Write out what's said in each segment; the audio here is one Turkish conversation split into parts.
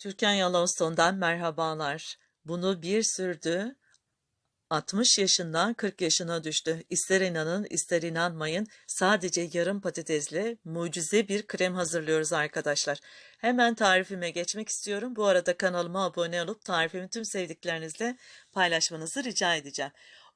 Türkan Yellowstone'dan merhabalar. Bunu bir sürdü. 60 yaşından 40 yaşına düştü. İster inanın ister inanmayın sadece yarım patatesle mucize bir krem hazırlıyoruz arkadaşlar. Hemen tarifime geçmek istiyorum. Bu arada kanalıma abone olup tarifimi tüm sevdiklerinizle paylaşmanızı rica edeceğim.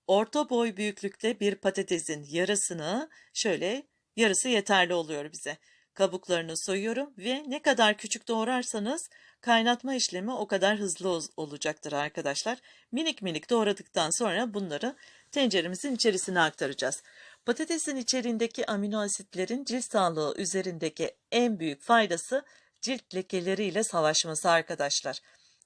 Orta boy büyüklükte bir patatesin yarısını şöyle yarısı yeterli oluyor bize. Kabuklarını soyuyorum ve ne kadar küçük doğrarsanız kaynatma işlemi o kadar hızlı ol- olacaktır arkadaşlar. Minik minik doğradıktan sonra bunları tenceremizin içerisine aktaracağız. Patatesin içerisindeki amino asitlerin cilt sağlığı üzerindeki en büyük faydası cilt lekeleriyle savaşması arkadaşlar.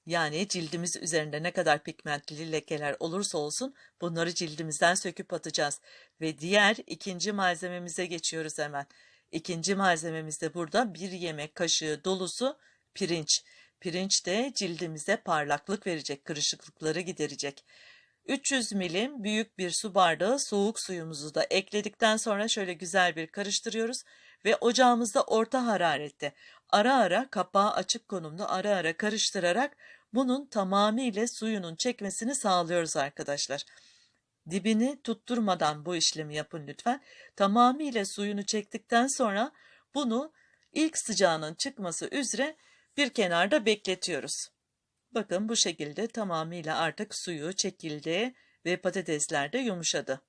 Yani cildimiz üzerinde ne kadar pigmentli lekeler olursa olsun bunları cildimizden söküp atacağız. Ve diğer ikinci malzememize geçiyoruz hemen. İkinci malzememiz de burada bir yemek kaşığı dolusu pirinç. Pirinç de cildimize parlaklık verecek, kırışıklıkları giderecek. 300 milim büyük bir su bardağı soğuk suyumuzu da ekledikten sonra şöyle güzel bir karıştırıyoruz ve ocağımızda orta hararette ara ara kapağı açık konumda ara ara karıştırarak bunun tamamıyla suyunun çekmesini sağlıyoruz arkadaşlar. Dibini tutturmadan bu işlemi yapın lütfen. Tamamıyla suyunu çektikten sonra bunu ilk sıcağının çıkması üzere bir kenarda bekletiyoruz. Bakın bu şekilde tamamıyla artık suyu çekildi ve patatesler de yumuşadı.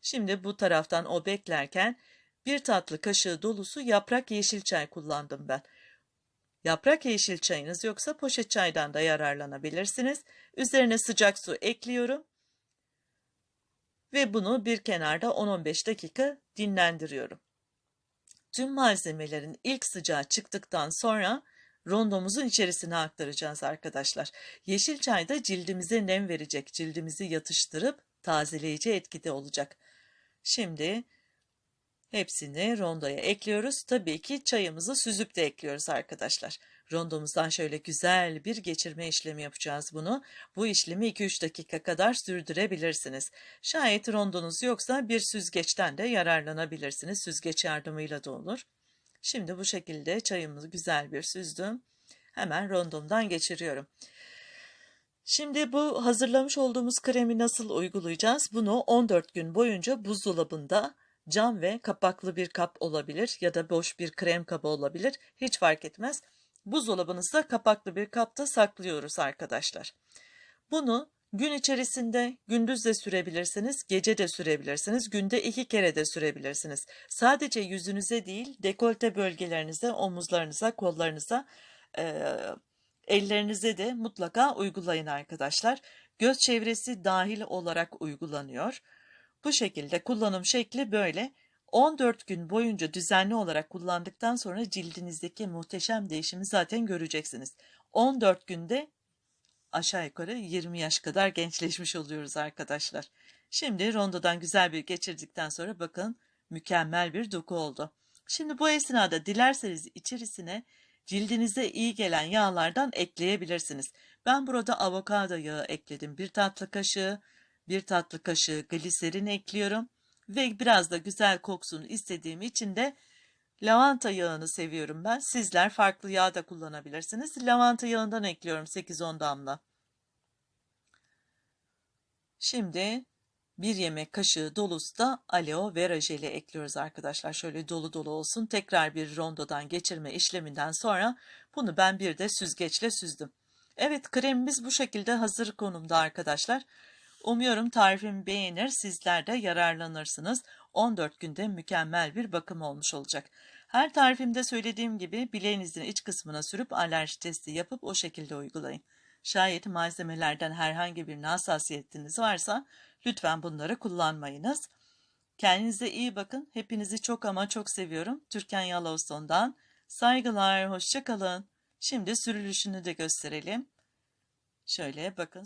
Şimdi bu taraftan o beklerken bir tatlı kaşığı dolusu yaprak yeşil çay kullandım ben. Yaprak yeşil çayınız yoksa poşet çaydan da yararlanabilirsiniz. Üzerine sıcak su ekliyorum ve bunu bir kenarda 10-15 dakika dinlendiriyorum. Tüm malzemelerin ilk sıcağı çıktıktan sonra rondomuzun içerisine aktaracağız arkadaşlar. Yeşil çay da cildimize nem verecek, cildimizi yatıştırıp tazeleyici etkide olacak. Şimdi hepsini rondoya ekliyoruz. Tabii ki çayımızı süzüp de ekliyoruz arkadaşlar. Rondomuzdan şöyle güzel bir geçirme işlemi yapacağız bunu. Bu işlemi 2-3 dakika kadar sürdürebilirsiniz. Şayet rondonuz yoksa bir süzgeçten de yararlanabilirsiniz. Süzgeç yardımıyla da olur. Şimdi bu şekilde çayımızı güzel bir süzdüm. Hemen rondomdan geçiriyorum. Şimdi bu hazırlamış olduğumuz kremi nasıl uygulayacağız? Bunu 14 gün boyunca buzdolabında cam ve kapaklı bir kap olabilir ya da boş bir krem kabı olabilir. Hiç fark etmez. Buzdolabınızda kapaklı bir kapta saklıyoruz arkadaşlar. Bunu gün içerisinde gündüz de sürebilirsiniz, gece de sürebilirsiniz, günde iki kere de sürebilirsiniz. Sadece yüzünüze değil, dekolte bölgelerinize, omuzlarınıza, kollarınıza, e, ellerinize de mutlaka uygulayın arkadaşlar. Göz çevresi dahil olarak uygulanıyor. Bu şekilde kullanım şekli böyle. 14 gün boyunca düzenli olarak kullandıktan sonra cildinizdeki muhteşem değişimi zaten göreceksiniz. 14 günde aşağı yukarı 20 yaş kadar gençleşmiş oluyoruz arkadaşlar. Şimdi rondodan güzel bir geçirdikten sonra bakın mükemmel bir doku oldu. Şimdi bu esnada dilerseniz içerisine cildinize iyi gelen yağlardan ekleyebilirsiniz. Ben burada avokado yağı ekledim. Bir tatlı kaşığı, bir tatlı kaşığı gliserin ekliyorum. Ve biraz da güzel koksun istediğim için de lavanta yağını seviyorum ben. Sizler farklı yağ da kullanabilirsiniz. Lavanta yağından ekliyorum 8-10 damla. Şimdi bir yemek kaşığı dolusu da aloe vera jeli ekliyoruz arkadaşlar. Şöyle dolu dolu olsun. Tekrar bir rondodan geçirme işleminden sonra bunu ben bir de süzgeçle süzdüm. Evet kremimiz bu şekilde hazır konumda arkadaşlar. Umuyorum tarifimi beğenir, sizler de yararlanırsınız. 14 günde mükemmel bir bakım olmuş olacak. Her tarifimde söylediğim gibi bileğinizin iç kısmına sürüp alerji testi yapıp o şekilde uygulayın. Şayet malzemelerden herhangi bir hassasiyetiniz varsa lütfen bunları kullanmayınız. Kendinize iyi bakın. Hepinizi çok ama çok seviyorum. Türkan Yellowstone'dan saygılar, hoşçakalın. Şimdi sürülüşünü de gösterelim. Şöyle bakın.